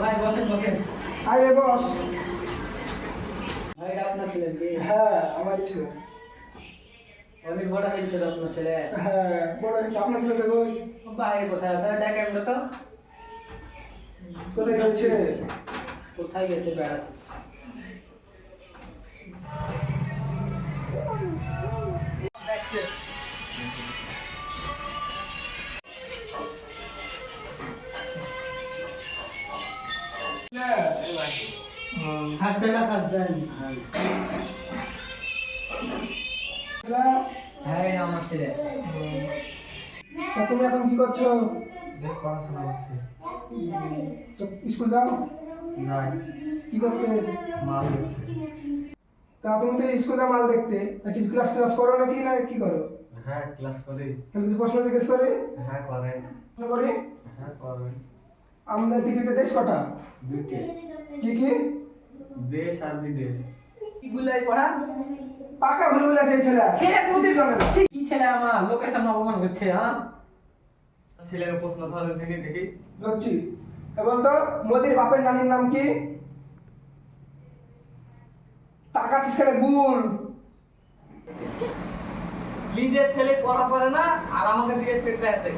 ভাই বসেন বসেন। বস। ভাই আপনার ছেলে হ্যাঁ আমারই ছিল। অনেক বড় হয়েছে তো আপনার ছেলে। হ্যাঁ বড় হয়েছে। আপনার ছেলেটা কই? বাইরে কোথায় আছে? তো কোথায় গেছে? কোথায় গেছে বেড়াতে? হাঁটবে না হাঁটবেন হ্যাঁ আমার ছেলে তুমি এখন কি করছ পড়াশোনা করছে। তো স্কুল যাও নাই কি করতে মাল করছে তা তুমি তো স্কুল যাও মাল দেখতে কিছু ক্লাস ক্লাস করো নাকি না কি করো হ্যাঁ ক্লাস করি। তাহলে কিছু প্রশ্ন জিজ্ঞেস করে হ্যাঁ করে করি হ্যাঁ করবেন আমাদের পৃথিবীতে দেশ কটা? দুইটি কি কি? দেশ আর বিদেশ গুলাই পড়া? পাকা ভুল বলে আছে এই ছেলে। ছেলে কোনদিন জানে না। কি ছেলে আমার? লোকের সামনে অপমান করছে হ্যাঁ ছেলের প্রশ্ন ধরে দেখি দেখি। ধরছি। বলতো মোদির বাপের নানির নাম কি? টাকা সিস্টেমে ভুল? নিজের ছেলে পড়া করে না আর আমাকে দিকে সেটা আছে।